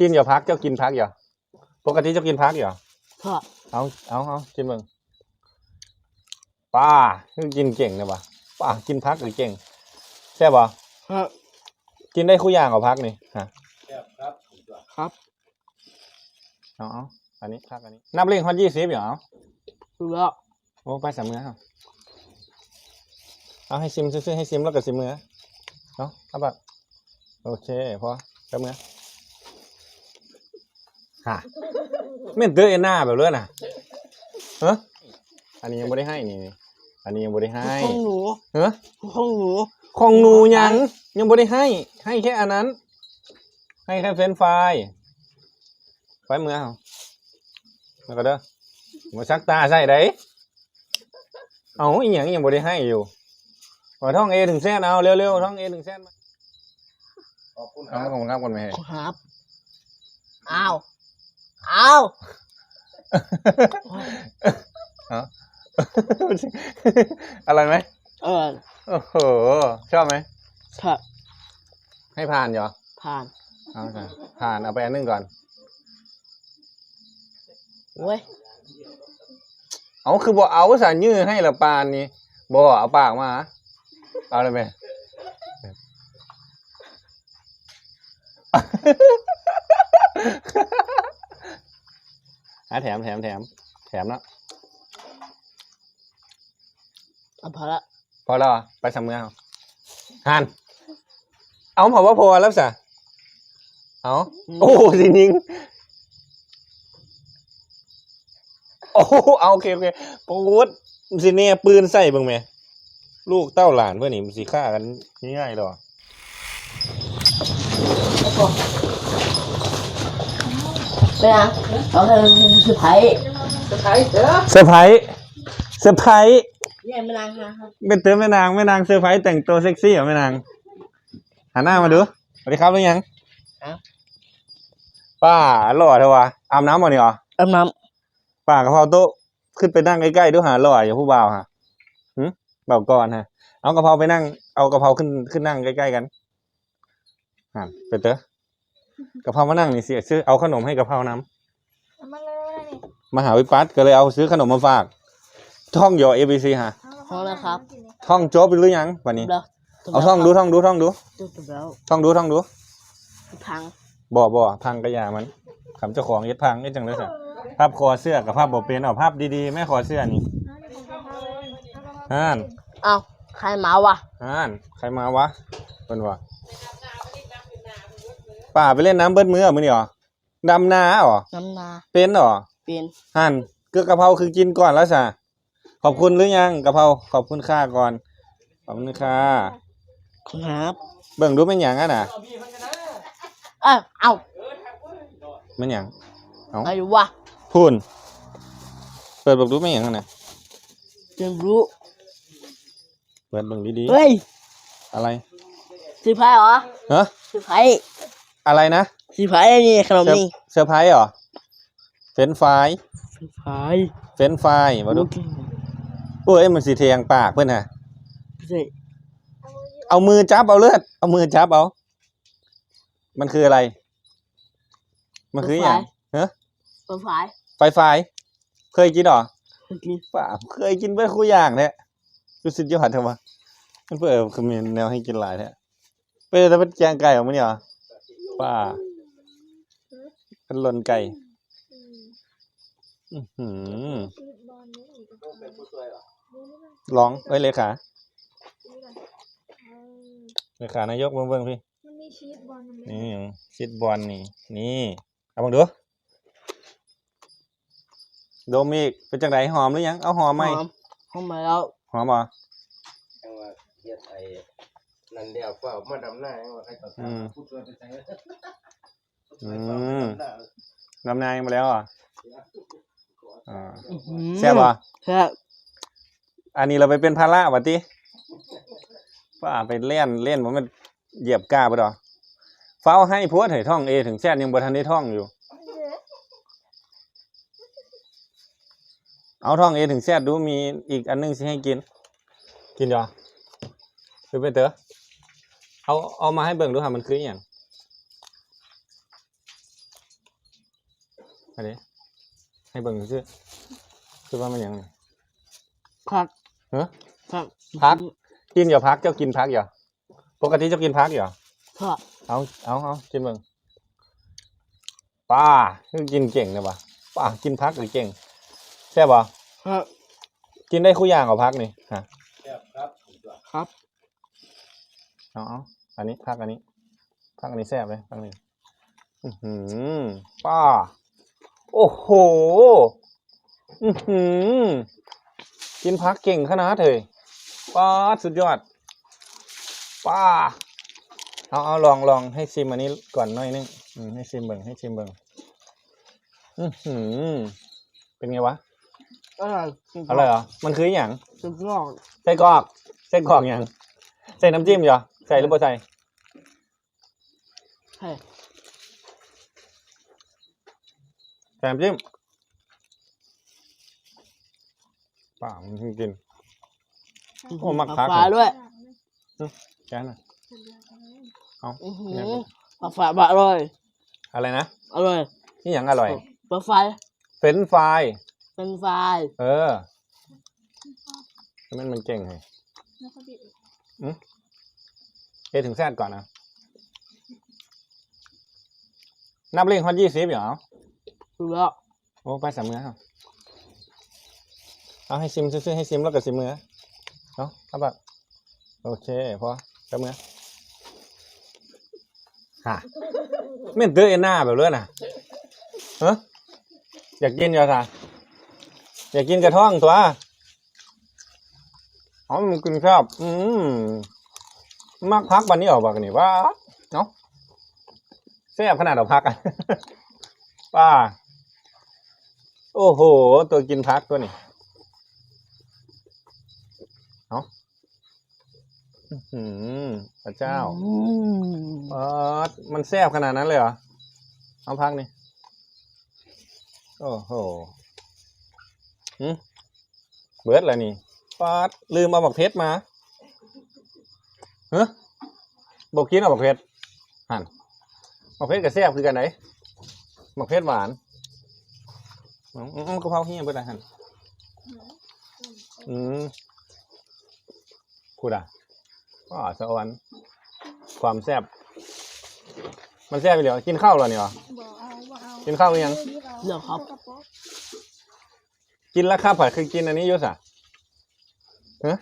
กินอย่าพักเจ้ากินพักอย่าปกติเจ้ากินพักอย่าพ่อเอาเอาเอากินเบิ่งป้าคือกินเก่งนะปะป้ากินพักหรือเก่งแซ่บปะครับกินได้คู่อย่างกับพักนี่ฮะครับเอาเอาอันนี้พักอันนี้นับเลขฮอตยี่สิบอย่าเอาดูแล้วโอ้ไปสามมือเอาเอาให้ซิมซื้อๆให้ซิมแล้วก็ซิมมือเอาเอาปะโอเคพอสามมือ ฮะเม่นเตอร์เอ็นหน้าแบบเลือดน่ะเฮ้อันนี้ยังไม่ได้ให้นี่อันนี้ยังไม่ได้ให้ของหนูเฮ้ของหนูของหนูยังยังไม่ได้ให้ ให้แค่อันนั้น ให้แค่เฟรนช์ฟรายไฟมือเอาแล้วก็เด้อมาชักตาใส่ได้เอาอีหยังยังไม่ได้ให้อยู่ว่าท่องเอถึงแซนเอาเร็วๆท่องเอถึงแซนมาขอบคุณคเอารับขอบคุณครับคนไม่ให้ครับอ้าว อ้าวเอาอะไรไหมเออโอ้โห ชอบไหมถ้าให้ผ่านเหรอผ่านเอาจ้ะผ่านเอาไปอันหนึงก่อน เว้ยเอาคือบอกเอาสารยื้อให้ละปานนี่บอเอาปากมา เอาเลยไหม อะแถมแถมแถมแถมแล้วเอาพอละพอแล้วเหรอไปทำเมืองหันเอาผมว่าพอแล้วสะเอาโอ้สินิงโอ้เอาโอเคโอเคปูดสิเนี่ยปืนใส่เบ้างไหมลูกเต้าหลานเพื่อนนี่มันสิฆ่ากันง่ายๆหรอ ไปนะเราเธอสุดท้ายสุดท้ายเด้อเซอร์ไพรส์เซอร์ไพรส์แย่ไม่นานครับเป็นเติมแม่นางแม่นางเซอร์ไพรส์แต่งตัวเซ็กซี่เหรอแม่นางหันหน้ามาดูสวัสดีครับหรือยังป้าหล่อเถอะวะอาบน้ำมาเนี่ยเหรออาบน้ป้ากะเพราโต๊ะขึ้นไปนั่งใกล้ๆดูหาหล่ออย่าผู้บ่าวฮะหืมเบาก่อนฮะเอากะเพราไปนั่ง เอากะเพราขึ้นขึ้นนั่งใกล้ๆกันหันไปเตอะ กะเพรามานั่งนี่เสียซื้อเอาขนมให้กะเพราน้เอามาเลยนี่ำมหาวิปัสก็เลยเอาซื้อขนมมาฝาก ท่องโยเอ c ซีฮะำพอแล้วครับ ท่องจบหรือยังวันนี้ แล้วเอาท่องดูท่องดูท่องดูจบแล้วท่องดูท่องดูพังบ่บ่พังกระยามันคำเจ้าของเย็ดพังนี่จังเลยสิภาพคอเสื้อกับภาพบ่เป็นเอาภาพดีๆแม่คอเสื้อนี่อ่านอ้าวใครมาวะอ่านใครมาวะเป็นวะ ป่าไปเล่นน้ำเบิดมือเหรอมือนี่หรอดำนาเหรอน้ำนาเป็นเหรอเป็นหั่นเกลือกะเพราคือกินก่อนแล้วสะขอบคุณหรือยังกะเพราขอบคุณค่าก่อน ขอบคุณค่าครับ เบิ่งดูเป็นหยังอะน่ะเอ้าเอ้าเป็นหยังอะไรวะพูนเปิดเบิ่งดูเป็นหยังอะน่ะจะรู้เปิดเบิ่งดีเฮ้ยๆอะไรสีไพ่เหรอฮะสีไพ่ อะไรนะสีไพ่นี่ขนมเซอร์นี่เซอร์ไพรส์เหรอ เฟรนช์ฟรายสีไพ่เฟรนช์ฟรายมาดูโอ้ยมันสีเทียงปากเพื่อนฮะใช่เอามือจับเอาเลือด เอามือจับเอา มันคืออะไร มันคืออย่างเฮ้ยสีไพ่ไฟไฟเคยกินเหรอกินป่าเคยกินเพื่อคู่อย่างแท้รู้สึกยอดเถอะวะมันเพื่อคือมีแนวให้กินหลายแท้เป็นแต่เป็นแกงไก่ของมันเนี่ยเหรอ ป่าเป็นหลนไก่อื้อหือชีวิตบอลนี่อีกเป็นผู้ช่วยเหรอร้อง เอ้ยเลขานี่ก่อนเออเลขานายกเบิ่งเบิ่งพี่มันมีชีวิตบอลมันมีนี่ชิดบอลนี่ นี่ เอาบังดูโดมิกเป็นจังไดหอมหรือยัง เอาหอมไหมหอมหอมมาแล้ว หอมบ่จั งว่าเฮ็ดไอ้นั่นเดียวก็มาดำหน้าจังว่าใครก็ผู้ช่วยไปจังเลยอืมลำนายมาแล้วอะอ่าอื้อหือแซ่บบ่แซ่บอันนี้เราไปเป็นภาระวะติป้าไปเล่นเล่นผมมันเหยียบกล้าบ่ดอกเฝ้าให้พวดให้ท่องเอถึงแซ่ยังบ่ทันได้ท่องอยู่ เอาท่องเอถึงแซดดูมีอีกอันหนึงสิให้กิน กินเหรอหรือไปเต๋อ เอาเอามาให้เบิ่งดูค่ะมันคืออหย่างอันนี้ให้เบิ่งซื่อคือว่ามันหยังนี่ผักเฮ้อผักผักกินอย่าพักเจ้ากินพักอย่าปกติเจ้ากินพักอย่าผักเอาเอาเอากินเบิ่งป้าคือกินเก่งเลยปะป้ากินพักหรือเก่งแซ่บปะผักกินได้คู่อย่างกับพักนี่ฮะแซ่บครับครับเอาเอา อันนี้พักอันนี้พักอันนี้แซ่บเลยพักนี้อือหือป้าโอ้โห อือหือกินพักเก่งขนาดเลยป้าดสุดยอดป้าเอาเอาลองลองให้ซิมอันนี้ก่อนหน่อยนึงอืมให้ซิมเบิ่งให้ซิมเบิ่งอือหือเป็นไงวะอร่อยอะไรเหรอมันคืออหย่างสุดยอดไส้กรอกไส้กรอกอย่างใส่น้ำจิ้มเหรอ ใส่หรือเปล่าใส่ใช่ใส่น้ำจิ้มป่ามันกิน โอ้มักผัก ฝาด้วยแค่น่ะเอาอื้อหืเนี่ยอผักฝาบะอร่อยอะไรนะอร่อยนี่อย่างอร่อย ปลาไฟเฟรนช์ฟราย เป็นไฟเออ มันมันเก่งไง แล้วก็บีบ เอถึงแซดก่อนนะนับเลขฮอตยี่สิบเหรอดูแล้วโอ้ไปสามมือเอาเอาให้ซิมซื้อๆให้ซิมแล้วกับซิมมือเนาะครับแบบโอเคพอกับมือฮะเม่นเตอเอ็นหน้าแบบเลือดน่ะเฮ้อยากกินเหรอคะอยากกินกระท่องตัวอ๋อมันกินครับ อืม มักพักวันนี้ออกบักนี่ว่าเนาะแซ่บขนาดเราพักอะป้าโอ้โห ตัวกินพักตัวนี้เอาอื้อหือพระเจ้าอืมเออมันแซ่บขนาดนั้นเลยเหรอเอาพักนี่โอ้โหหืมเบิร์ดแล้วนี่ป๊าดลืมเอาบักเพชรมา เฮ้ยบอกกินเอาบักเพชรหันบักเพชรกับแซ่บคือกันไหนบักเพชรหวานอืมอืมกะเพราเฮียเบิร์ดอะไรหันอืมพูดอะอ๋อสวรรค์ความแซ่บมันแซ่บไปเดี๋ยวกินข้าวเหรอเนี่ยเหรอบอกเอาบอกเอากินข้าวหรือยังเดี๋ยวครับกระป๋องกินแล้วครับผัดคือกินอันนี้อยุสะฮะ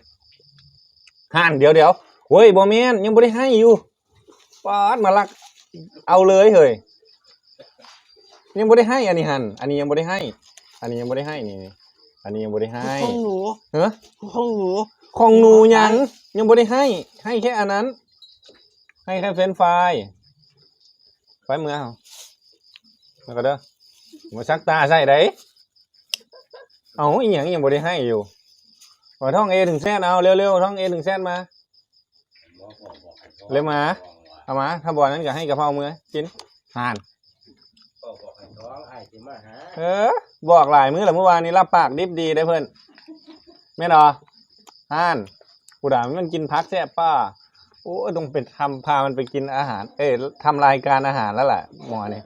ห่านเดี๋ยวเดี๋ยว เฮ้ยบอมเมนยังไม่ได้ให้อยู่ป๊าดมาลัก เอาเลยเฮ้ยยังไม่ได้ให้อันนี้หันอันนี้ยังไม่ได้ให้ อันนี้ยังไม่ได้ให้นี่นี่อันนี้ยังไม่ได้ให้ของหนูเฮ้ยของหนูของหนูยัง ยังไม่ได้ให้ ให้แค่อันนั้น ให้แค่เฟรนช์ฟรายไฟเมือเอาแล้วก็เด้อมาชักตาใส่ได้เอาอีหยังยังบ่ได้ให้อยู่ขอท่องเอถึงแซดเอาเร็วๆท่องเอถึงแซดมา เร็วมาเอามา ถ้าบ่อนั้นก็ให้กะเพรามือกินห่านบอกบอกให้ท้องไอ้สิมาหาเออ บอกหลายมื้อแล้วเมื่อวานนี้รับปากดิบดีได้เพิ่นแม่นอห่านกูด่ามันกินพักแซ่บป้าโอ้ต้องไปทำพามันไปกินอาหาร เอ้ยทำรายการอาหารแล้วแหละหมอนี่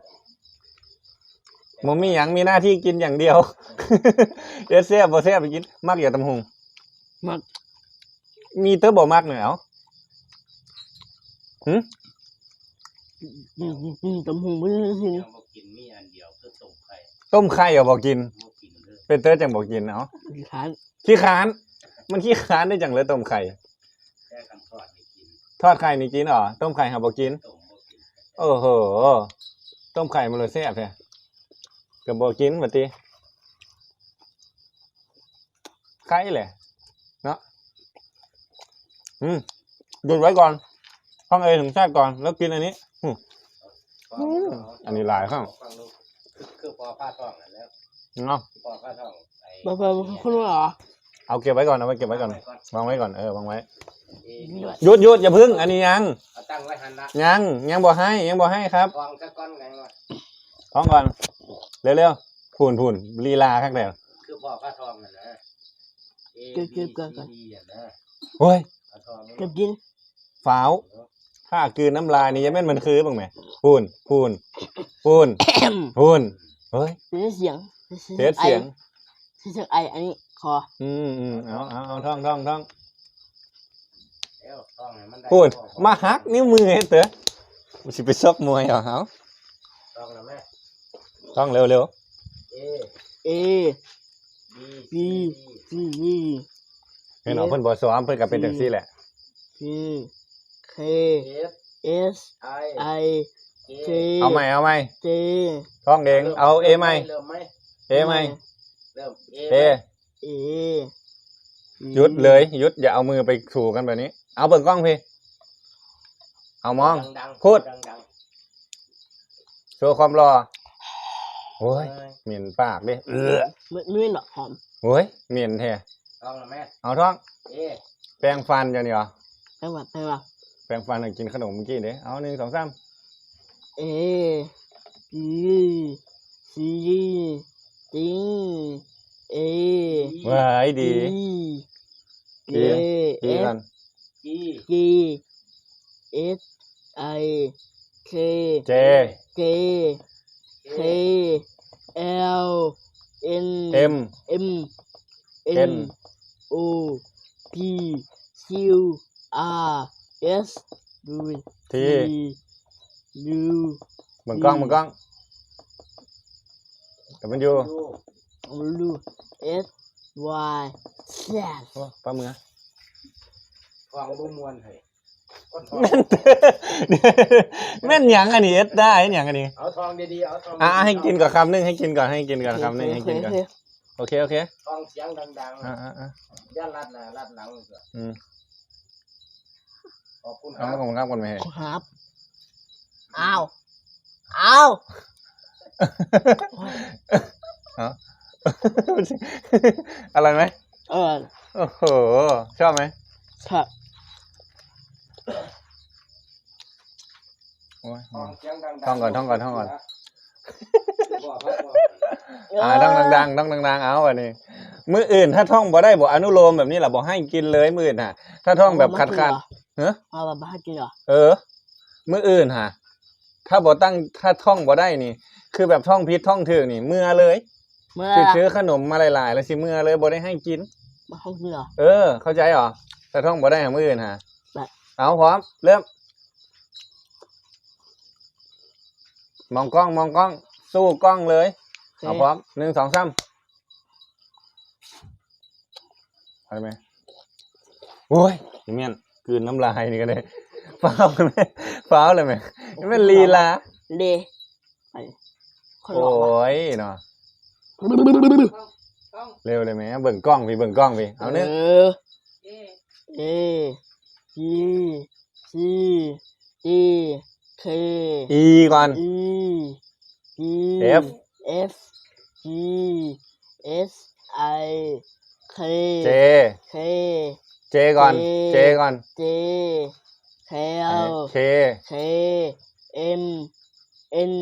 มมีหยังมีหน้าที่กินอย่างเดียวเดี๋ยวแซ่บบ่แซ่บไปกิน มักอย่าตำหงมักมีเตอร์บ่มักเนี่ยเอา อืมอืมอืมตำหูไม่ได้สิยังบ่กินมีอันเดียวคือต้มไข่ต้มไข่อย่าบอกกิน บ่กินเลยเป็นเตอร์จังบอกกินเอาทานขี้ค้าน มันขี้ค้านได้จังเลยต้มไข่ แค่กันทอดนี่กินทอดไข่นี่กินเหรอ ต้มไข่หาบอกกิน ต้มบ่กินโอ้โห ต้มไข่มันเลยแซ่บแท้กับบอกกินบัดทีไข่แหละ เนาะอืมหยุดไว้ก่อน ห้องเอถึงแซ่บก่อน แล้วกินอันนี้ฟังอันนี้หลายข้างฟังลูกคือพอผ้าท้องนั่นแล้วเนาะพอผ้าท้องไอ้บาบาคุณว่าเหรอเอาเก็บไว้ก่อนเอาไว้เก็บไว้ก่อนวางไว้ก่อนเออวางไว้เอ้ยด้วยหยุดหยุดอย่าพึ่ง อันนี้ยังเอาตั้งไว้หันละยังยังบอกให้ยังบอกให้ครับกองซะก้อนไงวะท้องก่อนเร็วๆพูนพูนลีลาข้างเดียวคือพอผ้าท้องนั่นนะ A เก็บ B เก็บก่อน C D อะนะเฮ้ยผ้าท้องเก็บกินฟ้าว ถ้ากลืนน้ำลายนี่ยังแม่นมันคือบ้างไหมพูนพูนพูนแอมพูนเฮ้ยเป็นเสียงเทสเสียงเสียงไออันนี้คอ อืมอืมเอาเอาเอาท่องท่องท่องเดี๋ยวต้องให้มันได้พูดมาหักนิ้วมือให้เต๋อมันสิไปซอกมวยเหรอเอาต้องนะแม่ท่องเร็วเร็วเอเอบีบีซีเห็นเอาเพิ่นบ่ซ้อมเพิ่นก็เป็นจังซี่แหละซี เคเอฟเอสไอไอเจเจเอาใหม่เอาใหม่เจท่องเองเอาเอใหม่เริ่มไหมเอใหม่เริ่มเอเอเอหยุดเลยหยุดอย่าเอามือไปถูกันแบบนี้ เอาเบิ่งกล้องพี่ เอามอง ดังๆพูดดังโชว์ความรอโอ้ๆยเอ้ยเหม็นปากดิเออไม่ไม่หรอกหอมโอ้ยเหม็นแท้ต้องนะแม่เอาท่อง เอ แปรงฟันจังนี่เหรอ ไปว่าไปว่า แปรงฟันให้กินขนมเมื่อกี้เด้เอาหนึ่งสองสาม เอบีซีดิงเอว้ายดี เอดีเอดีกัฟนจีจีเอสไอเคเจ เจเคเอลเอ็น เอ็มเอ็มเอ็ N นโอพี คิวอาร์เอสดูทียูเบิ่งกล้องเบิ่งกล้องกับมันอยู่ยูลูเอสวายแซดโอ้ป้ามือฟังบุมวนให้คนทองแม่นเตแม่นหยังอันนี้เอ็ดได้หยังอันนี้เอาทองดีๆเอาทองอะให้กินก่อนคำหนึงให้กินก่อนให้กินก่อนคำหนึงให้กินก่อนโอเคโอเคโอเคทองเสียงดังอ่าอ่าอ่าๆอย่าลัดหน้าลัดหลังเถอะอืม ขอบคุณคเอารับของครับก่อนไหมครับอ้าวอ้าวเอาอะไรไหมเออโอ้โหชอบไหมครับโอ้ยทองเสียงดังๆท่องก่อนท่องก่อนท่องก่อนบอกครับบอกอ่าต้องดังๆต้องดังๆเอาอันนี้มืออื่นถ้าท่องบ่ได้บ่อนุโลมแบบนี้แหละบ่ให้กินเลยมืออื่นฮะถ้าท่องแบบขัดขัดๆ เฮ้อเอาแบบบ้ากินเหรอเออมืออื่นฮะถ้าบ่ตั้งถ้าท่องบ่ได้นี่ คือแบบท่องพิษท่องถึกนี่ เมื่อเลยเมื่อคือซื้อขนมมาหลายๆ แล้วสิเมื่อเลยบ่ได้ให้กินมาห้องกินเหรอเออ เข้าใจเหรอถ้าท่องบ่ได้หามืออื่นฮะได้เอาพร้อม เริ่ม มองกล้องมองกล้อง สู้กล้องเลย เอาพร้อมหนึ่งสองสามอะไรไหมโอ้ยพี่เมียน กลืนน้ำลายนี่ก็ได้ฟ้าวเลยไหมฟ้าวเลยไหมนี่มันลีลาเดไปคนหลโอ้อกว่ะยเนาะเร็วเลยไหมเบิ่งกล้องพี่เบิ่งกล้องพี่เอาเนื้อเออเอบีซีดีเคอีก่อนอีบี F F G S I K เจ K เจก่อน J เจก่อน J K อันนี้ L เค K M N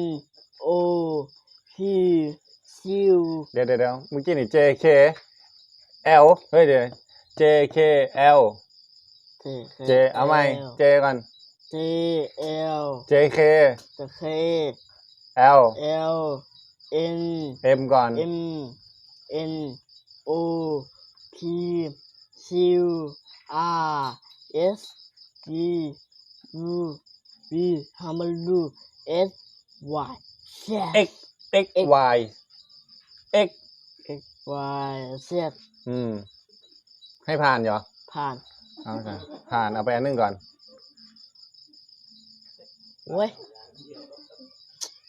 O P Q เดี๋ยวเดี๋ยวเดี๋ยวเมื่อกี้นี่ J K L เฮ้ยเดี๋ยว J K L J เอาไหม J ก่อน J L J K K L L N M ก่อน M N O P Q R S T U V ทำมาดู S Y X X Y X X Y Z อืม ให้ผ่านเหรอผ่านเอาจ้ะผ่านเอาไปอันหนึงก่อน โอ้ย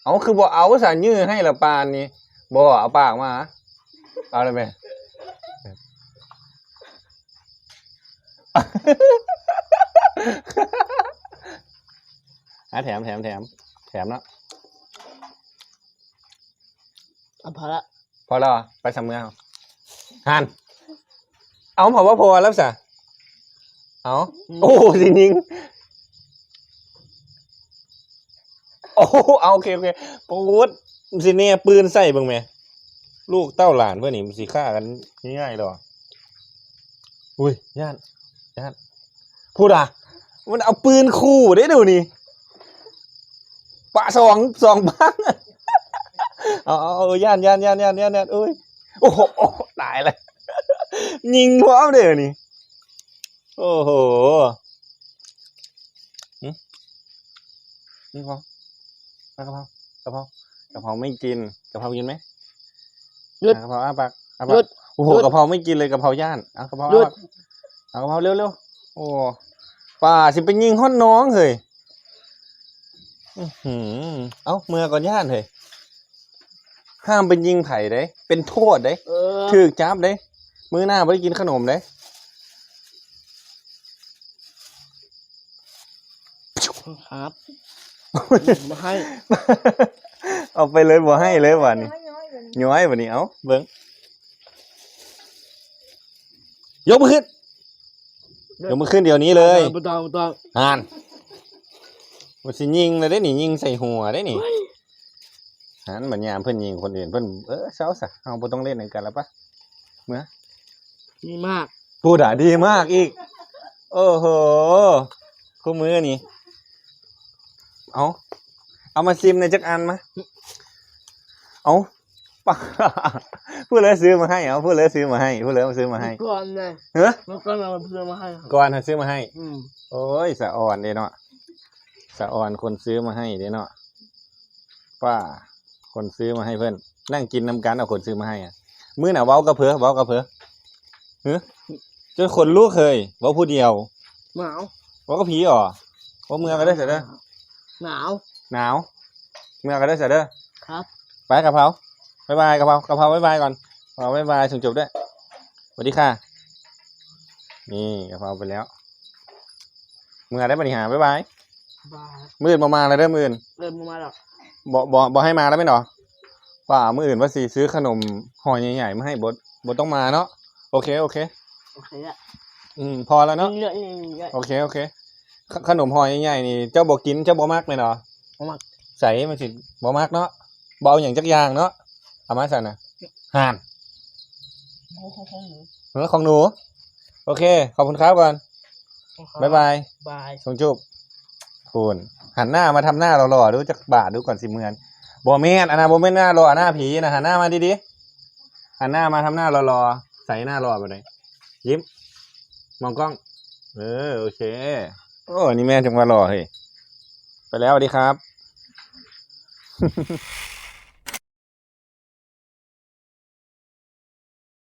เอาคือบ่เอาสารยื้อให้ละปานนี่บ่เอาปากมา เอาเลยไหม อะแถมแถมแถมแถมแล้วเอาพอละพอแล้วเหรอไปทำเมืองหันเอาผมว่าพอแล้วสะเอาโอ้สินิงโอ้เอาโอเคโอเคปูดสิเนี่ยปืนใส่เบิ่งไหมลูกเต้าหลานเพื่อนนี่มันสิฆ่ากันง่ายๆหรออุ้ยย่าน ย่านพูดอะ มันเอาปืนคู่ได้ดูนี่ปะสองสองบ้างเอาเอาเอาย่านย่านย่านย่านย่านย่านอุ้ยโอ้โหโอ้โหตายเลยยิงพร้อมเด้อนี่โอ้โหหึนี่พอมากะเพรากะเพรากะเพราไม่กินกะเพรากินไหมหยุดอะกะเพราอ้าปากอ้าหปายุกดโอ้โหหยุดกะเพราไม่กินเลยกะเพราย่านเอากะเพราหยุอ้าดปาก เอากะเพราเร็วเร็วโอ้ป่าสิไปยิงห้อนน้องเฮ้ยอื้อหือเอ้าเมื่อก่อนย่านเฮ้ยห้ามไปยิงไผ่เด้ เป็นโทษเด้เออถือจับเด้ มื้อหน้าไม่ได้กินขนมเด้ครับมาให้ เอาไปเลยบ่ให้เลยวันนี้น้อยๆเดี๋ยวนี้ย้อยวันนี้เอาเบิ้งยกมือขึ้น ยกมือขึ้นเดี๋ยวนี้เลยไม่ต้องไม่ต้องอ่านว่าสิยิงเลยได้หนิยิงใส่หัวได้หนิหันบัญญามเพิ่นยิงคนอื่นเพิ่นเออเช้าซะเอาบ่ต้องเล่นกันแล้วปะนี่มากพูดอะดีมากอีก โอ้โหคู่มือนี่เอาเอามาซิมในอยจักอันมาเอา ปะพูดเลยซื้อมาให้เอาพูดเลยซื้อมาให้พูดเลยมาซื้อมาให้ก่อนเลยเฮ้ยแล้วก็เราเพื่อมาให้ครับก่อนเขาซื้อมาให้อืมโอ้ยสะอ่อนเด้เนาะสะอ่อนคนซื้อมาให้เด้เนาะป้า คนซื้อมาให้เพื่อนนั่งกินน้ำกันเอาคนซื้อมาให้อะมื้อน่ะเว้ากระเพอเว้ากระเพอเฮ้ยจนคนลูกเคยเว้าผู้เดียวหนาวเว้าก็ผีอ๋อเว้าเมื่อก็ได้เสร็จเด้อหนาวหนาวเมื่อก็ได้เสร็จเด้อครับ ไปกะเพรา บ๊ายบายกะเพรากะเพราบ๊ายบายก่อนกะเพราบ๊ายบายถึงจบด้วยสวัสดีค่ะ นี่กะเพราไปแล้วเมื่อได้ปฏิหารบ๊ายบายบายมื่นประมาณแล้วเด้อมื่นเริ่มมาแล้วบอกบอกบอกให้มาแล้วไหมเนาะว่ามื่ออื่นว่าสิซื้อขนมห่อใหญ่ๆมาให้บดบดต้องมาเนาะโอเคโอเคโอเคละอืมพอแล้วเนาะเยอะนี่เยอะโอเคโอเคขขนมห่อใหญ่ๆนี่เจ้าบอกกินเจ้าบอกมากไหมเนาะบ่มักใส่มันสิบอกมากเนาะเบเอาอย่างจักอยางเนาะ เอามาสั่นนะห่านโอ้โหเออของหนู โอเค ขอบคุณครับก่อน บ๊ายบาย บายส่งจุบคุณหันหน้ามาทำหน้าหล่อๆดูจากบาทดูก่อนสิเมือนบอแม่นอันนะบอแม่นหน้ารอหน้าผีนะหันหน้ามาดีๆหันหน้ามาทำหน้ารอๆใส่หน้ารอไปเลยยิ้ม มองกล้อง เออ โอเค โอ้นี่แม่จังว่ารอเฮ้ยไปแล้วสวัสดีครับ